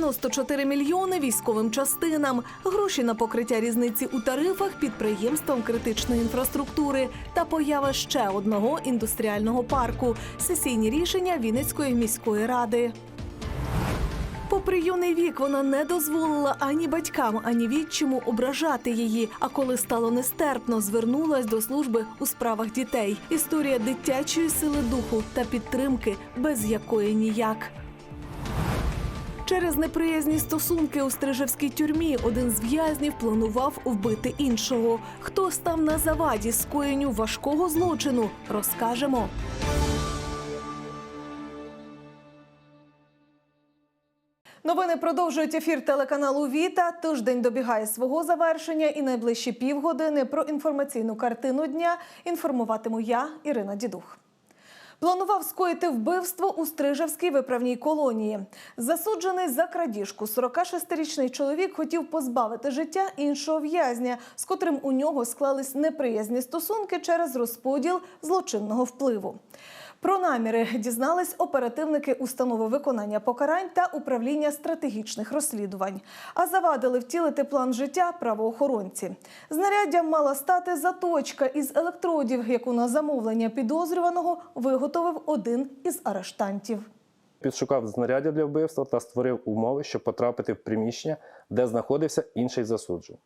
94 мільйони військовим частинам, гроші на покриття різниці у тарифах підприємствам критичної інфраструктури та поява ще одного індустріального парку сесійні рішення Вінницької міської ради. Попри юний вік, вона не дозволила ані батькам, ані відчиму ображати її. А коли стало нестерпно, звернулась до служби у справах дітей. Історія дитячої сили духу та підтримки, без якої ніяк. Через неприязні стосунки у Стрижевській тюрмі один з в'язнів планував вбити іншого. Хто став на заваді скоєнню важкого злочину, розкажемо. Новини продовжують ефір телеканалу Віта. Тиждень добігає свого завершення, і найближчі півгодини про інформаційну картину дня інформуватиму я, Ірина Дідух. Планував скоїти вбивство у Стрижевській виправній колонії. Засуджений за крадіжку 46-річний чоловік хотів позбавити життя іншого в'язня, з котрим у нього склались неприязні стосунки через розподіл злочинного впливу. Про наміри дізнались оперативники установи виконання покарань та управління стратегічних розслідувань. А завадили втілити план життя правоохоронці. Знаряддям мала стати заточка із електродів, яку на замовлення підозрюваного виготовив один із арештантів. Підшукав знаряддя для вбивства та створив умови, щоб потрапити в приміщення, де знаходився інший засуджений.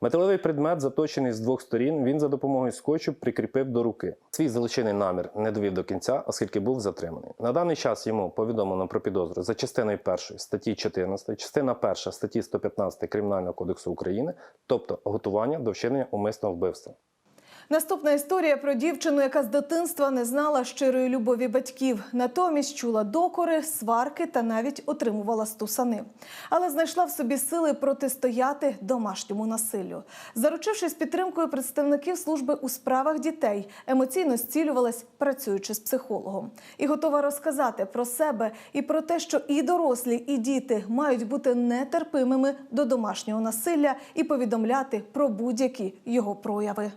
Металевий предмет, заточений з двох сторін, він за допомогою скотчу прикріпив до руки. Свій злочинний намір не довів до кінця, оскільки був затриманий. На даний час йому повідомлено про підозру за частиною 1 статті 14, частина 1 статті 115 Кримінального кодексу України, тобто готування до вчинення умисного вбивства. Наступна історія про дівчину, яка з дитинства не знала щирої любові батьків. Натомість чула докори, сварки та навіть отримувала стусани. Але знайшла в собі сили протистояти домашньому насиллю. Заручившись підтримкою представників служби у справах дітей, емоційно зцілювалась, працюючи з психологом. І готова розказати про себе і про те, що і дорослі, і діти мають бути нетерпимими до домашнього насилля і повідомляти про будь-які його прояви.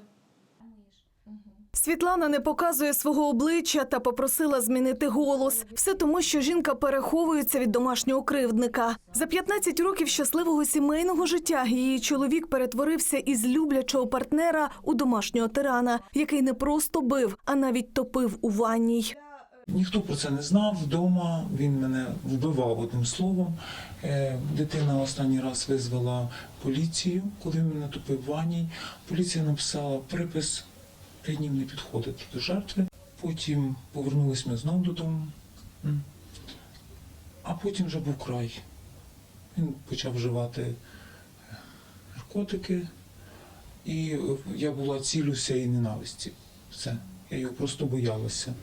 Світлана не показує свого обличчя та попросила змінити голос. Все тому, що жінка переховується від домашнього кривдника. За 15 років щасливого сімейного життя її чоловік перетворився із люблячого партнера у домашнього тирана, який не просто бив, а навіть топив у ванній. Ніхто про це не знав вдома. Він мене вбивав одним словом. Е, Дитина останній раз визвала поліцію, коли мене топив в ванній. Поліція написала припис п'ять не підходити до жертви. Потім повернулись ми знову додому. А потім вже був край. Він почав вживати е, наркотики, і е, я була цілюся і ненависті. Все. Я його просто боялася.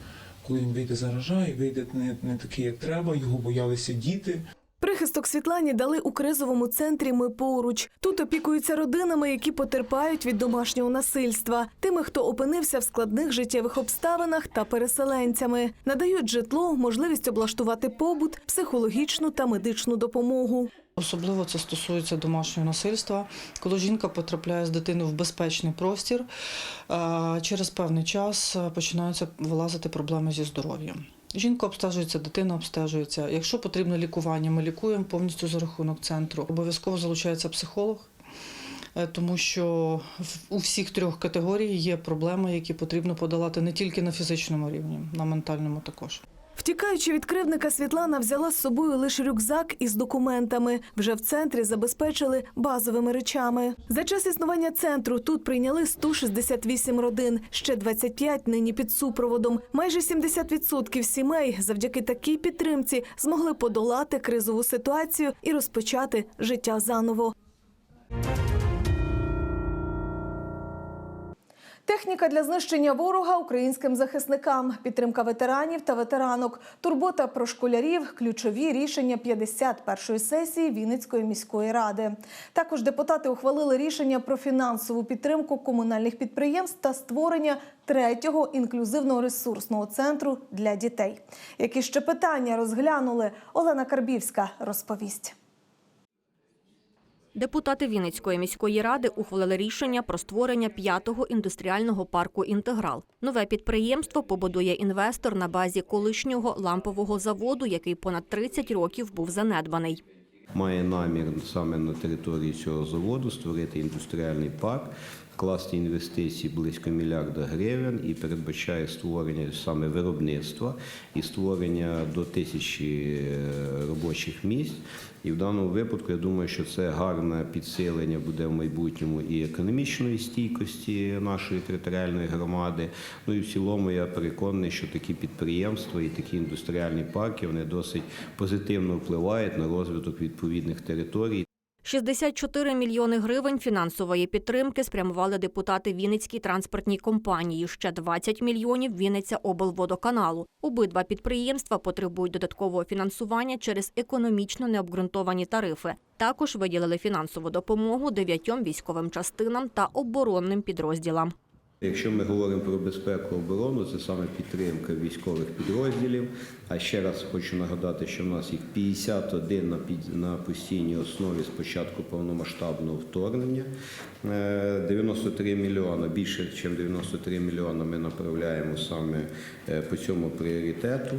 Коли він вийде заражає, вийде не, не такий, як треба, його боялися діти. Прихисток Світлані дали у кризовому центрі Ми поруч. Тут опікуються родинами, які потерпають від домашнього насильства, тими, хто опинився в складних життєвих обставинах та переселенцями, надають житло, можливість облаштувати побут, психологічну та медичну допомогу. Особливо це стосується домашнього насильства, коли жінка потрапляє з дитиною в безпечний простір. Через певний час починаються вилазити проблеми зі здоров'ям. Жінка обстежується, дитина обстежується. Якщо потрібно лікування, ми лікуємо повністю за рахунок центру. Обов'язково залучається психолог, е, тому що у всіх трьох категорій є проблеми, які потрібно подолати не тільки на фізичному рівні, на ментальному також. Втікаючи від кривдника, Світлана взяла з собою лише рюкзак із документами. Вже в центрі забезпечили базовими речами. За час існування центру тут прийняли 168 родин, ще 25 нині під супроводом. Майже 70% сімей завдяки такій підтримці змогли подолати кризову ситуацію і розпочати життя заново. Техніка для знищення ворога українським захисникам, підтримка ветеранів та ветеранок, турбота про школярів, ключові рішення 51-ї сесії Вінницької міської ради. Також депутати ухвалили рішення про фінансову підтримку комунальних підприємств та створення третього інклюзивного ресурсного центру для дітей. Які ще питання розглянули, Олена Карбівська розповість. Депутати Вінницької міської ради ухвалили рішення про створення п'ятого індустріального парку «Інтеграл». Нове підприємство побудує інвестор на базі колишнього лампового заводу, який понад 30 років був занедбаний. Має намір саме на території цього заводу створити індустріальний парк, класти інвестиції близько мільярда гривень і передбачає створення саме виробництва і створення до тисячі е, робочих місць. І в даному випадку я думаю, що це гарне підсилення буде в майбутньому і економічної стійкості нашої територіальної громади. Ну і в цілому я переконаний, що такі підприємства і такі індустріальні парки вони досить позитивно впливають на розвиток відповідних територій. 64 мільйони гривень фінансової підтримки спрямували депутати Вінницькій транспортній компанії. Ще 20 мільйонів Вінниця облводоканалу. Обидва підприємства потребують додаткового фінансування через економічно необґрунтовані тарифи. Також виділили фінансову допомогу дев'ятьом військовим частинам та оборонним підрозділам. Якщо ми говоримо про безпеку оборону, це саме підтримка військових підрозділів. А ще раз хочу нагадати, що в нас їх 51 на під на постійній основі з початку повномасштабного вторгнення. Е, 93 мільйона, більше ніж 93 мільйона ми направляємо саме е, по цьому пріоритету.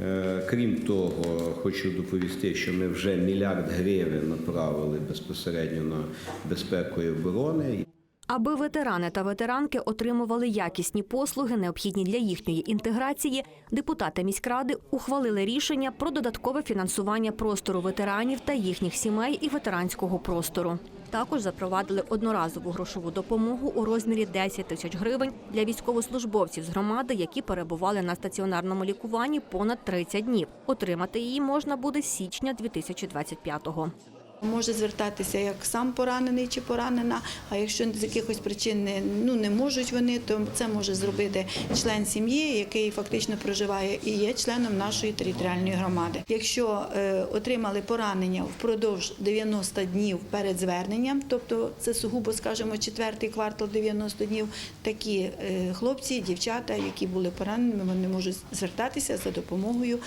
Е, Крім того, хочу доповісти, що ми вже мільярд гривень направили безпосередньо на безпеку і оборони. Аби ветерани та ветеранки отримували якісні послуги, необхідні для їхньої інтеграції, депутати міськради ухвалили рішення про додаткове фінансування простору ветеранів та їхніх сімей і ветеранського простору. Також запровадили одноразову грошову допомогу у розмірі 10 тисяч гривень для військовослужбовців з громади, які перебували на стаціонарному лікуванні понад 30 днів. Отримати її можна буде з січня 2025-го. Може звертатися як сам поранений чи поранена, а якщо з якихось причин не, ну, не можуть вони, то це може зробити член сім'ї, який фактично проживає і є членом нашої територіальної громади. Якщо е, отримали поранення впродовж 90 днів перед зверненням, тобто це сугубо, скажімо, четвертий квартал 90 днів, такі е, хлопці, дівчата, які були пораненими, вони можуть звертатися за допомогою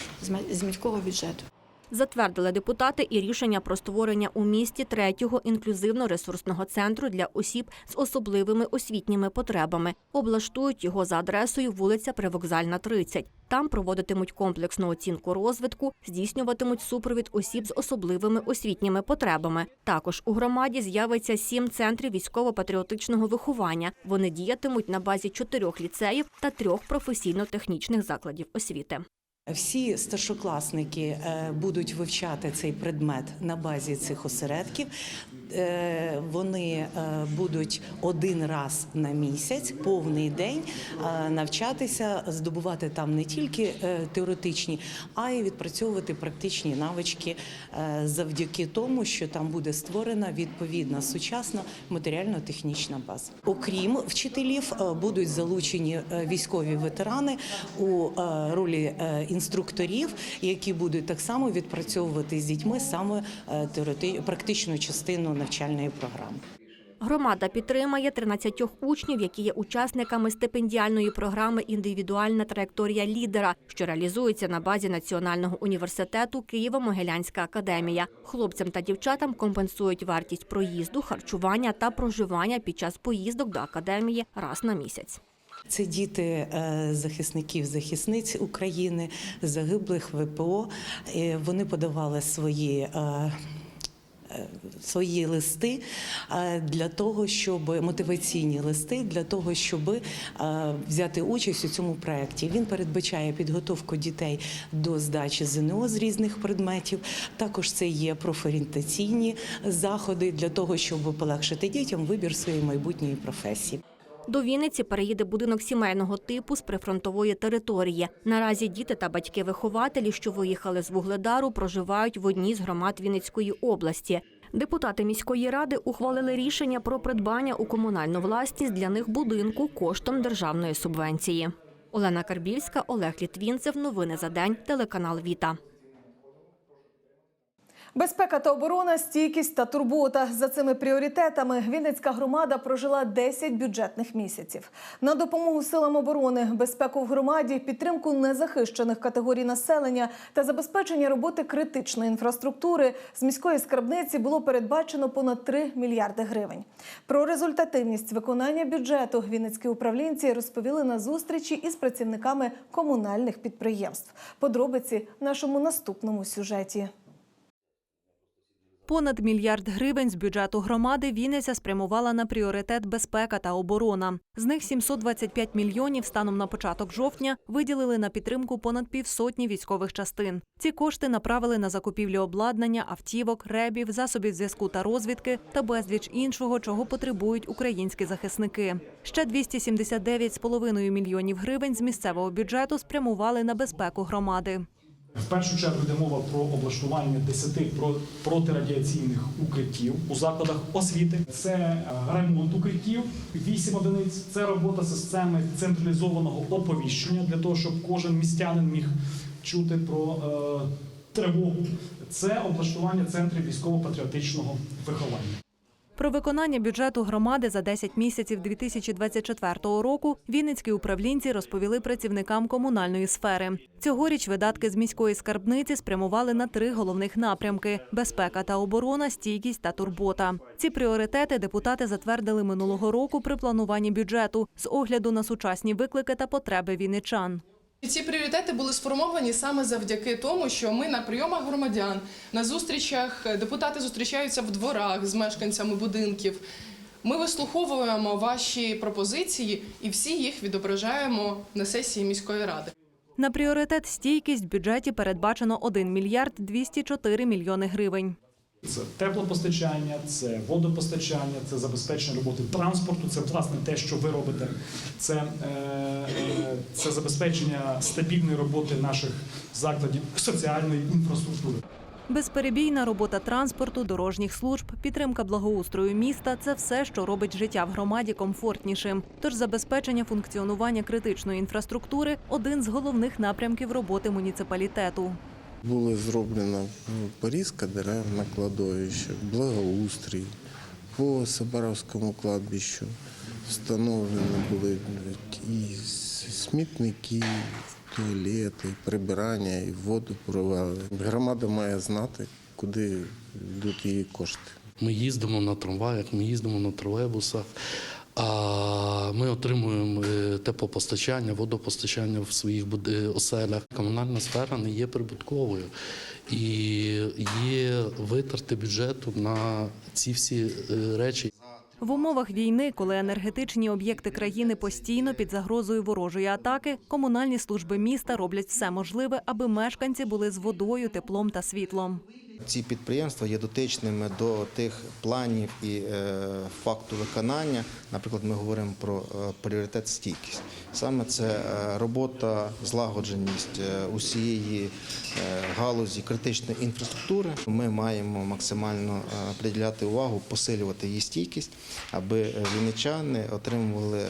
з міського бюджету. Затвердили депутати і рішення про створення у місті третього інклюзивно-ресурсного центру для осіб з особливими освітніми потребами. Облаштують його за адресою вулиця Привокзальна, 30. Там проводитимуть комплексну оцінку розвитку, здійснюватимуть супровід осіб з особливими освітніми потребами. Також у громаді з'явиться сім центрів військово-патріотичного виховання. Вони діятимуть на базі чотирьох ліцеїв та трьох професійно-технічних закладів освіти. Всі старшокласники е, будуть вивчати цей предмет на базі цих осередків. Е, Вони е, будуть один раз на місяць, повний день е, навчатися, здобувати там не тільки теоретичні, а й відпрацьовувати практичні навички завдяки тому, що там буде створена відповідна сучасна матеріально-технічна база. Окрім вчителів, будуть залучені військові ветерани у ролі інструкторів, які будуть так само відпрацьовувати з дітьми саме е, теорети- практичну частину навчальної програми. Громада підтримає 13 учнів, які є учасниками стипендіальної програми Індивідуальна траєкторія лідера, що реалізується на базі Національного університету Києво-Могилянська академія. Хлопцям та дівчатам компенсують вартість проїзду, харчування та проживання під час поїздок до академії раз на місяць. Це діти е, захисників, захисниць України, загиблих ВПО. Е, Вони подавали свої. Е, Свої листи е, для того, щоб мотиваційні листи для того, щоб е, взяти участь у цьому проєкті. Він передбачає підготовку дітей до здачі ЗНО з різних предметів. Також це є профорієнтаційні заходи для того, щоб полегшити дітям вибір своєї майбутньої професії. До Вінниці переїде будинок сімейного типу з прифронтової території. Наразі діти та батьки-вихователі, що виїхали з Вугледару, проживають в одній з громад Вінницької області. Депутати міської ради ухвалили рішення про придбання у комунальну власність для них будинку коштом державної субвенції. Олена Карбівська, Олег Літвінцев. Новини за день. Телеканал Віта. Безпека та оборона, стійкість та турбота за цими пріоритетами Вінницька громада прожила 10 бюджетних місяців. На допомогу силам оборони, безпеку в громаді, підтримку незахищених категорій населення та забезпечення роботи критичної інфраструктури з міської скарбниці було передбачено понад 3 мільярди гривень. Про результативність виконання бюджету вінницькі управлінці розповіли на зустрічі із працівниками комунальних підприємств. Подробиці в нашому наступному сюжеті. Понад мільярд гривень з бюджету громади Вінниця спрямувала на пріоритет безпека та оборона. З них 725 мільйонів станом на початок жовтня виділили на підтримку понад півсотні військових частин. Ці кошти направили на закупівлю обладнання, автівок, ребів, засобів зв'язку та розвідки та безліч іншого, чого потребують українські захисники. Ще 279,5 мільйонів гривень з місцевого бюджету спрямували на безпеку громади. В першу чергу йде мова про облаштування 10 протирадіаційних укриттів у закладах освіти. Це е, ремонт укриттів, 8 одиниць. Це робота системи централізованого оповіщення для того, щоб кожен містянин міг чути про е, тривогу. Це облаштування центрів військово-патріотичного виховання. Про виконання бюджету громади за 10 місяців 2024 року вінницькі управлінці розповіли працівникам комунальної сфери. Цьогоріч видатки з міської скарбниці спрямували на три головних напрямки: безпека та оборона, стійкість та турбота. Ці пріоритети депутати затвердили минулого року при плануванні бюджету з огляду на сучасні виклики та потреби вінничан. І ці пріоритети були сформовані саме завдяки тому, що ми на прийомах громадян, на зустрічах е, депутати зустрічаються в дворах з мешканцями будинків. Ми вислуховуємо ваші пропозиції і всі їх відображаємо на сесії міської ради. На пріоритет стійкість в бюджеті передбачено 1 мільярд 204 мільйони гривень. Це теплопостачання, це водопостачання, це забезпечення роботи транспорту, це власне те, що ви робите. Це, е, е, це забезпечення стабільної роботи наших закладів соціальної інфраструктури. Безперебійна робота транспорту, дорожніх служб, підтримка благоустрою міста це все, що робить життя в громаді комфортнішим. Тож забезпечення функціонування критичної інфраструктури один з головних напрямків роботи муніципалітету. Було зроблено ну, порізка дерев на кладовище, благоустрій. По Сабаровському кладбищу встановлені були і смітники, туалети, і прибирання, і воду провели. Громада має знати, куди йдуть її кошти. Ми їздимо на трамваях, ми їздимо на тролейбусах. А ми отримуємо е, теплопостачання, водопостачання в своїх буди- оселях. Комунальна сфера не є прибутковою і є витрати бюджету на ці всі е, речі. В умовах війни, коли енергетичні об'єкти країни постійно під загрозою ворожої атаки, комунальні служби міста роблять все можливе, аби мешканці були з водою, теплом та світлом. Ці підприємства є дотичними до тих планів і е, факту виконання. Наприклад, ми говоримо про е, пріоритет стійкість. Саме це е, робота, злагодженість усієї галузі критичної інфраструктури. Ми маємо максимально приділяти увагу, посилювати її стійкість, аби вінничани отримували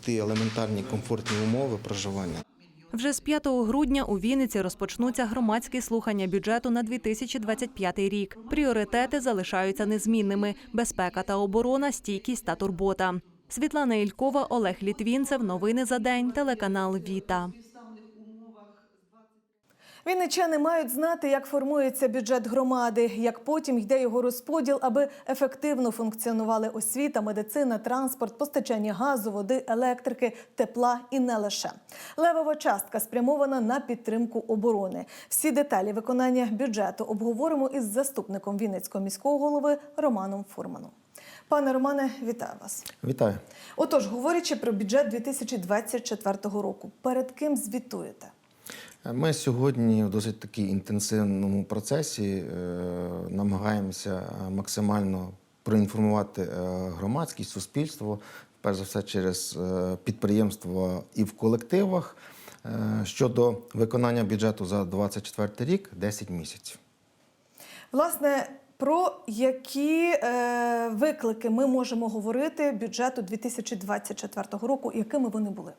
ті елементарні комфортні умови проживання. Вже з 5 грудня у Вінниці розпочнуться громадські слухання бюджету на 2025 рік. Пріоритети залишаються незмінними: безпека та оборона, стійкість та турбота. Світлана Ількова, Олег Літвінцев. Новини за день. Телеканал Віта. Вінничани мають знати, як формується бюджет громади, як потім йде його розподіл, аби ефективно функціонували освіта, медицина, транспорт, постачання газу, води, електрики, тепла і не лише. Левова частка спрямована на підтримку оборони. Всі деталі виконання бюджету обговоримо із заступником Вінницького міського голови Романом Фурманом. Пане Романе, вітаю вас. Вітаю. Отож, говорячи про бюджет 2024 року, перед ким звітуєте? Ми сьогодні в досить такій інтенсивному процесі е, намагаємося максимально проінформувати е, громадськість, суспільство, перш за все через е, підприємства і в колективах е, щодо виконання бюджету за 2024 рік 10 місяців. Власне, про які е, виклики ми можемо говорити бюджету 2024 року, якими вони були?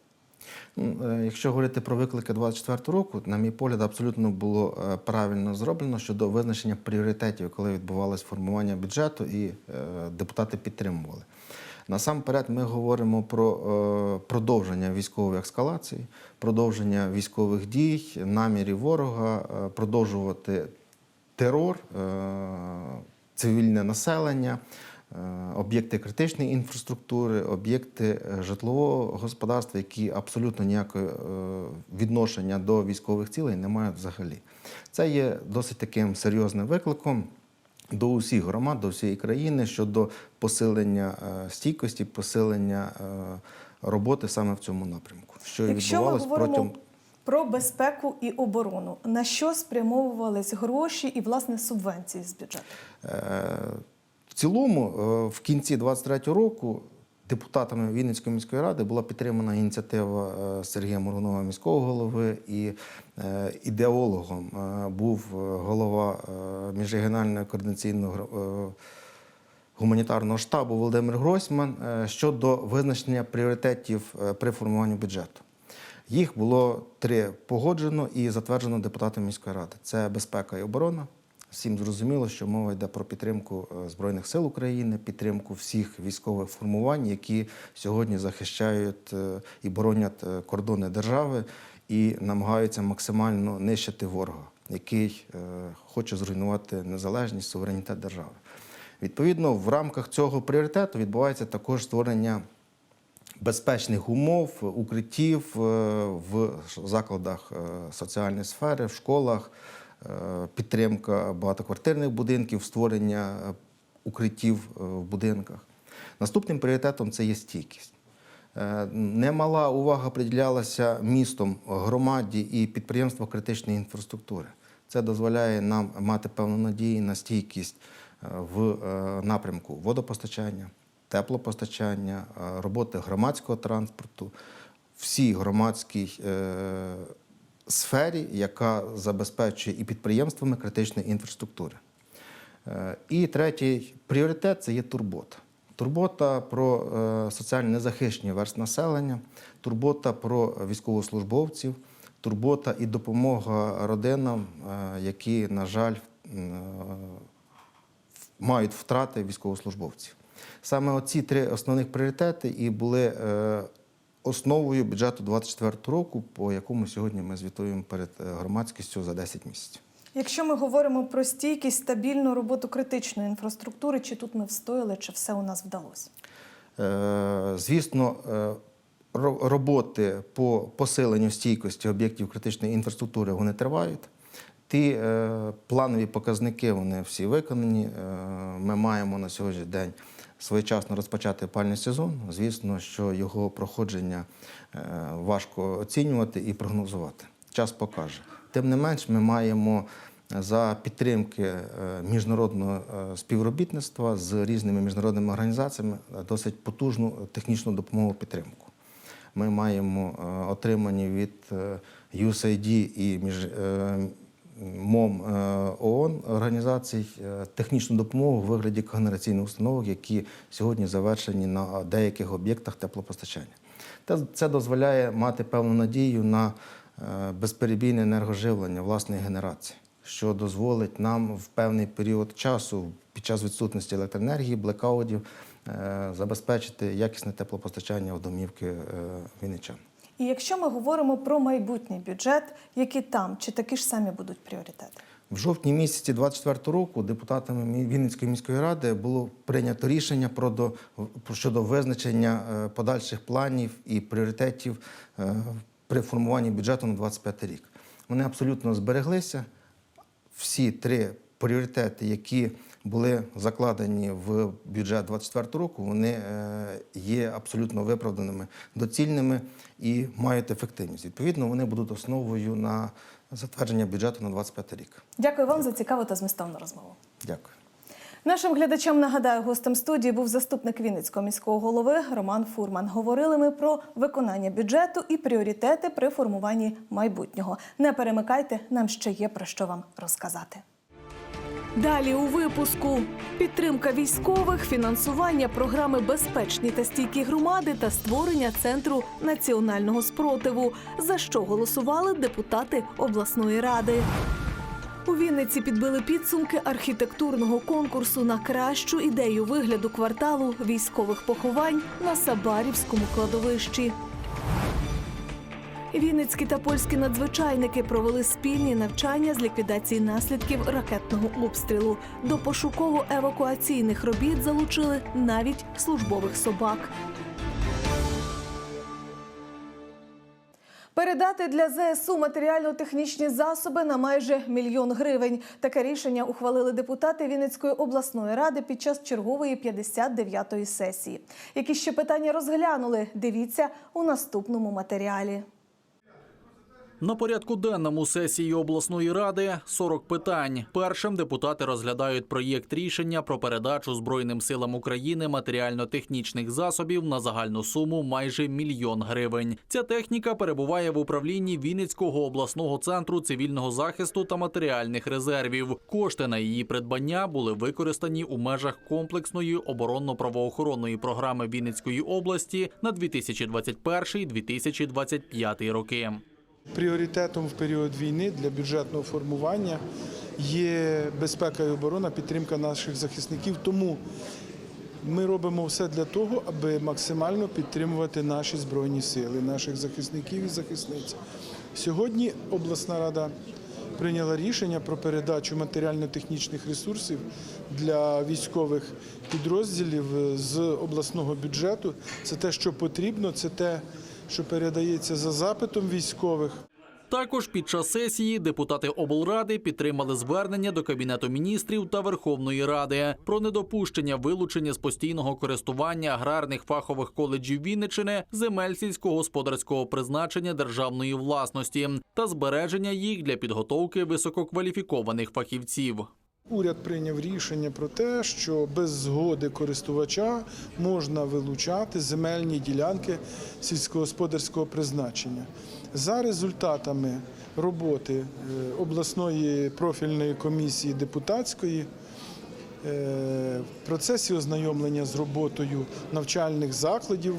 Ну, е, Якщо говорити про виклики 2024 року, на мій погляд, абсолютно було е, правильно зроблено щодо визначення пріоритетів, коли відбувалось формування бюджету, і е, депутати підтримували. Насамперед, ми говоримо про продовження військової ескалації, продовження військових дій, намірів ворога, продовжувати терор, цивільне населення, об'єкти критичної інфраструктури, об'єкти е, житлового господарства, які абсолютно ніякого е, відношення до військових цілей не мають взагалі. Це є досить таким серйозним викликом. до усіх громад, до всієї країни щодо посилення е, стійкості, посилення е, роботи саме в цьому напрямку. Що Якщо ми відбувалось говоримо протягом про безпеку і оборону, на що спрямовувались гроші і власне субвенції з бюджету? Цілому, е, в кінці 23-го року депутатами Вінницької міської ради була підтримана ініціатива е, Сергія Моргунова, міського голови, і е, ідеологом був голова міжрегіонального координаційного гуманітарного штабу Володимир Гройсман е, щодо визначення пріоритетів при формуванні бюджету. Їх було три погоджено і затверджено депутатами міської ради: це безпека і оборона. Всім зрозуміло, що мова йде про підтримку е, Збройних сил України, підтримку всіх військових формувань, які сьогодні захищають е, і боронять е, кордони держави і намагаються максимально нищити ворога, який хоче зруйнувати незалежність, суверенітет держави. Відповідно, в рамках цього пріоритету відбувається також створення безпечних умов, укриттів в закладах соціальної сфери, в школах, підтримка багатоквартирних будинків, створення е, укриттів е, в будинках. Наступним пріоритетом це є стійкість. Е, Немала увага приділялася містом, громаді і підприємствам критичної інфраструктури. Це дозволяє нам мати певну надію на стійкість е, в е, напрямку водопостачання, теплопостачання, е, роботи громадського транспорту, всій громадській е, сфері, яка забезпечує і підприємствами критичної інфраструктури. Е, І третій пріоритет це є турбота. Турбота про е, соціально незахищені верст населення, турбота про військовослужбовців, турбота і допомога родинам, е, які, на жаль, мають втрати військовослужбовців. Саме оці три основних пріоритети і були основою бюджету 2024 року, по якому сьогодні ми звітуємо перед е, громадськістю за 10 місяців. Якщо ми говоримо про стійкість, стабільну роботу критичної інфраструктури, чи тут ми встояли, чи все у нас вдалося? Е, Звісно, е, роботи по посиленню стійкості об'єктів критичної інфраструктури вони тривають. Ті е, планові показники вони всі виконані. Е, Ми маємо на сьогоднішній день своєчасно розпочати опальний сезон. Звісно, що його проходження е, важко оцінювати і прогнозувати. Час покаже. Тим не менш, ми маємо за підтримки е, міжнародного е, співробітництва з різними міжнародними організаціями е, досить потужну технічну допомогу підтримку. Ми маємо е, отримані від е, USAID і між е, МОМ е, ООН організацій е, технічну допомогу в вигляді когенераційних установок, які сьогодні завершені на деяких об'єктах теплопостачання. Та Це дозволяє мати певну надію на е, безперебійне енергоживлення власної генерації, що дозволить нам в певний період часу під час відсутності електроенергії, блекаутів, е, забезпечити якісне теплопостачання в домівки вінничан. І якщо ми говоримо про майбутній бюджет, які там чи такі ж самі будуть пріоритети? В жовтні місяці 24 року депутатами Вінницької міської ради було прийнято рішення про до, щодо визначення е, подальших планів і пріоритетів е, при формуванні бюджету на 25 рік. Вони абсолютно збереглися. Всі три пріоритети, які були закладені в бюджет 24 року, вони е, є абсолютно виправданими, доцільними і мають ефективність. Відповідно, вони будуть основою на затвердження бюджету на 25 рік. Дякую вам за цікаву та змістовну розмову. Дякую. Нашим глядачам нагадаю, гостем студії був заступник Вінницького міського голови Роман Фурман. Говорили ми про виконання бюджету і пріоритети при формуванні майбутнього. Не перемикайте, нам ще є про що вам розказати. Далі у випуску підтримка військових, фінансування програми безпечні та стійкі громади та створення центру національного спротиву, за що голосували депутати обласної ради. У Вінниці підбили підсумки архітектурного конкурсу на кращу ідею вигляду кварталу військових поховань на Сабарівському кладовищі. Вінницькі та польські надзвичайники провели спільні навчання з ліквідації наслідків ракетного обстрілу. До пошуково-евакуаційних робіт залучили навіть службових собак. Передати для ЗСУ матеріально-технічні засоби на майже мільйон гривень. Таке рішення ухвалили депутати Вінницької обласної ради під час чергової 59-ї сесії. Які ще питання розглянули? Дивіться у наступному матеріалі. На порядку денному сесії обласної ради 40 питань. Першим депутати розглядають проєкт рішення про передачу Збройним силам України матеріально-технічних засобів на загальну суму майже мільйон гривень. Ця техніка перебуває в управлінні Вінницького обласного центру цивільного захисту та матеріальних резервів. Кошти на її придбання були використані у межах комплексної оборонно-правоохоронної програми Вінницької області на 2021-2025 роки. Пріоритетом в період війни для бюджетного формування є безпека і оборона, підтримка наших захисників. Тому ми робимо все для того, аби максимально підтримувати наші збройні сили, наших захисників і захисниць. Сьогодні обласна рада прийняла рішення про передачу матеріально-технічних ресурсів для військових підрозділів з обласного бюджету. Це те, що потрібно, це те, що передається за запитом військових. Також під час сесії депутати облради підтримали звернення до Кабінету міністрів та Верховної Ради про недопущення вилучення з постійного користування аграрних фахових коледжів Вінничини земель сільськогосподарського призначення державної власності та збереження їх для підготовки висококваліфікованих фахівців. Уряд прийняв рішення про те, що без згоди користувача можна вилучати земельні ділянки сільськогосподарського призначення. За результатами роботи е, обласної профільної комісії депутатської е, в процесі ознайомлення з роботою навчальних закладів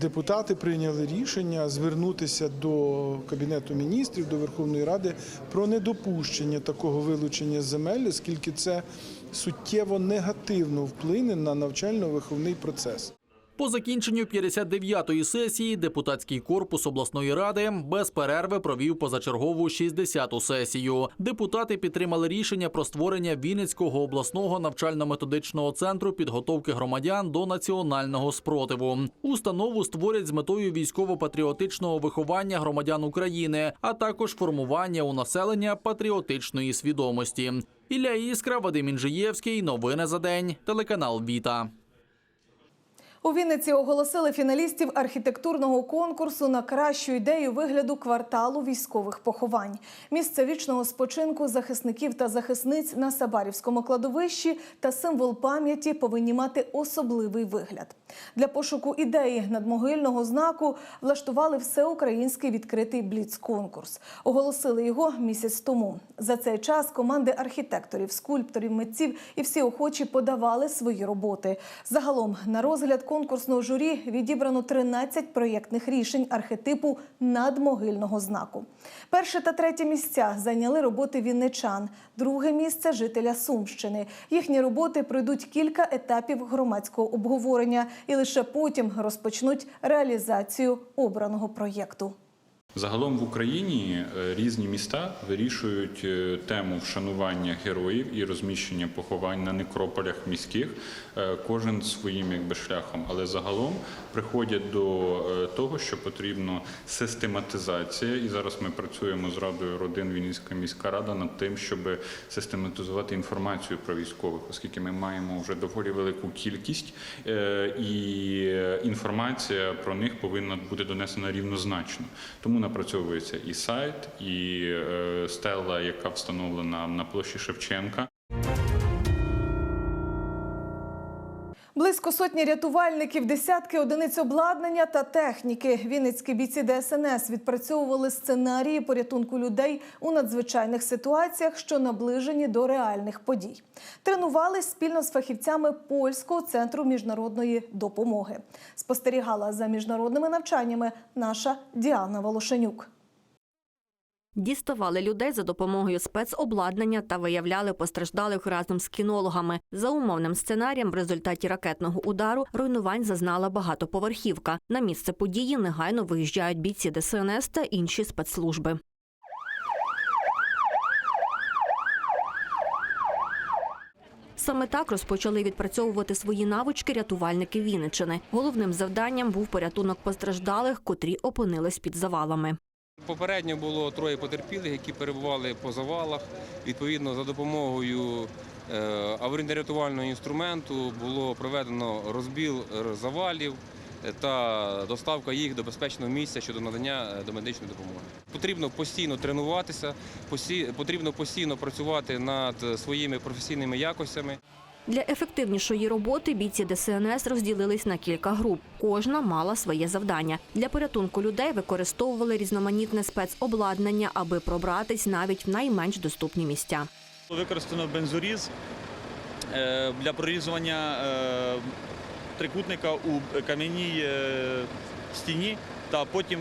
депутати прийняли рішення звернутися до Кабінету міністрів, до Верховної Ради про недопущення такого вилучення земель, оскільки це суттєво негативно вплине на навчально-виховний процес. По закінченню 59-ї сесії депутатський корпус обласної ради без перерви провів позачергову 60-ту сесію. Депутати підтримали рішення про створення Вінницького обласного навчально-методичного центру підготовки громадян до національного спротиву. Установу створять з метою військово-патріотичного виховання громадян України, а також формування у населення патріотичної свідомості. Ілля Іскра, Вадим Інжиєвський. Новини за день. Телеканал Віта. У Вінниці оголосили фіналістів архітектурного конкурсу на кращу ідею вигляду кварталу військових поховань. Місце вічного спочинку захисників та захисниць на Сабарівському кладовищі та символ пам'яті повинні мати особливий вигляд. Для пошуку ідеї надмогильного знаку влаштували всеукраїнський відкритий бліц-конкурс. Оголосили його місяць тому. За цей час команди архітекторів, скульпторів, митців і всі охочі подавали свої роботи. Загалом на розгляд конкурсного журі відібрано 13 проєктних рішень архетипу надмогильного знаку. Перше та третє місця зайняли роботи вінничан, друге місце жителя Сумщини. Їхні роботи пройдуть кілька етапів громадського обговорення і лише потім розпочнуть реалізацію обраного проєкту. Загалом в Україні е, різні міста вирішують е, тему вшанування героїв і розміщення поховань на некрополях міських, кожен своїм якби шляхом. Але загалом приходять до е, того, що потрібно систематизація, і зараз ми працюємо з радою родин Вінницька міська рада над тим, щоб систематизувати інформацію про військових, оскільки ми маємо вже доволі велику кількість, е, і інформація про них повинна бути донесена рівнозначно. Тому напрацьовується і сайт, і е, стела, яка встановлена на площі Шевченка. Близько сотні рятувальників, десятки одиниць обладнання та техніки. Вінницькі бійці ДСНС відпрацьовували сценарії порятунку людей у надзвичайних ситуаціях, що наближені до реальних подій. Тренувались спільно з фахівцями польського центру міжнародної допомоги. Спостерігала за міжнародними навчаннями наша Діана Волошенюк. Діставали людей за допомогою спецобладнання та виявляли постраждалих разом з кінологами. За умовним сценарієм, в результаті ракетного удару руйнувань зазнала багатоповерхівка. На місце події негайно виїжджають бійці ДСНС та інші спецслужби. Саме так розпочали відпрацьовувати свої навички рятувальники Вінничини. Головним завданням був порятунок постраждалих, котрі опинились під завалами. Попередньо було троє потерпілих, які перебували по завалах. Відповідно, за допомогою е, аварійно-рятувального інструменту було проведено розбіл е, завалів е, та доставка їх до безпечного місця щодо надання домедичної допомоги. Потрібно постійно тренуватися, потрібно постійно працювати над своїми професійними якостями. Для ефективнішої роботи бійці ДСНС розділились на кілька груп. Кожна мала своє завдання. Для порятунку людей використовували різноманітне спецобладнання, аби пробратись навіть в найменш доступні місця. Використано бензоріз е, для прорізування е, трикутника у кам'яній е, стіні та потім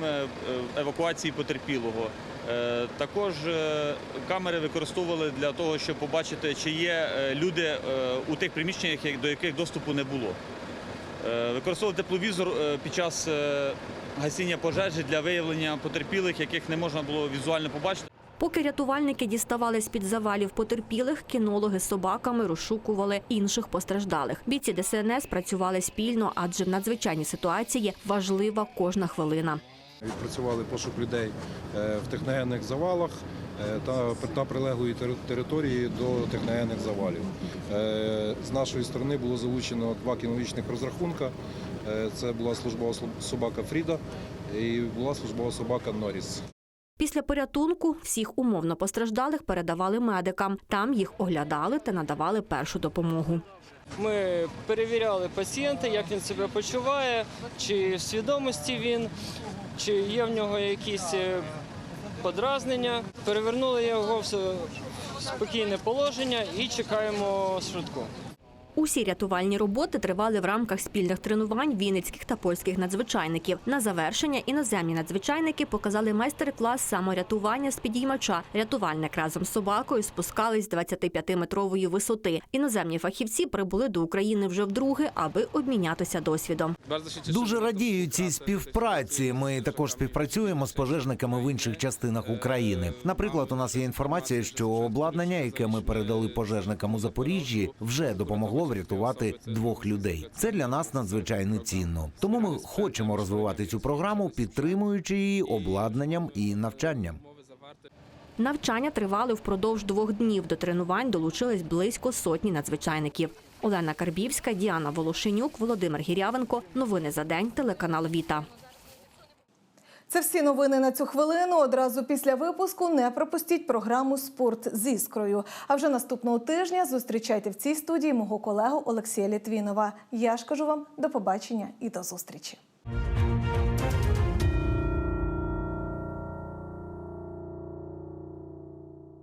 евакуації потерпілого. Е, Також е, камери використовували для того, щоб побачити, чи є е, люди у тих приміщеннях, до яких доступу не було. Використовували тепловізор під час гасіння пожежі для виявлення потерпілих, яких не можна було візуально побачити. Поки рятувальники діставали з-під завалів потерпілих, кінологи з собаками розшукували інших постраждалих. Бійці ДСНС працювали спільно, адже в надзвичайній ситуації важлива кожна хвилина. Відпрацювали пошук людей е, в техногенних завалах е, та, та прилеглої території до техногенних завалів. Е, З нашої сторони було залучено два кінологічних розрахунка. Це була службова собака Фріда і була службова собака Норріс. Після порятунку всіх умовно постраждалих передавали медикам. Там їх оглядали та надавали першу допомогу. Ми перевіряли пацієнта, як він себе почуває, чи в свідомості він, чи є в нього якісь е, подразнення. Перевернули його в спокійне положення і чекаємо швидку. Усі рятувальні роботи тривали в рамках спільних тренувань вінницьких та польських надзвичайників. На завершення іноземні надзвичайники показали майстер-клас саморятування з підіймача. Рятувальник разом з собакою спускались з 25-метрової висоти. Іноземні фахівці прибули до України вже вдруге, аби обмінятися досвідом. Дуже радію цій співпраці. Ми також співпрацюємо з пожежниками в інших частинах України. Наприклад, у нас є інформація, що обладнання, яке ми передали пожежникам у Запоріжжі, вже допомогло врятувати двох людей. Це для нас надзвичайно цінно. Тому ми хочемо розвивати цю програму, підтримуючи її обладнанням і навчанням. Навчання тривали впродовж двох днів. До тренувань долучились близько сотні надзвичайників. Олена Карбівська, Діана Волошенюк, Володимир Гірявенко. Новини за день. Телеканал Віта. Це всі новини на цю хвилину. Одразу після випуску не пропустіть програму Спорт з іскрою. А вже наступного тижня зустрічайте в цій студії мого колегу Олексія Літвінова. Я ж кажу вам до побачення і до зустрічі.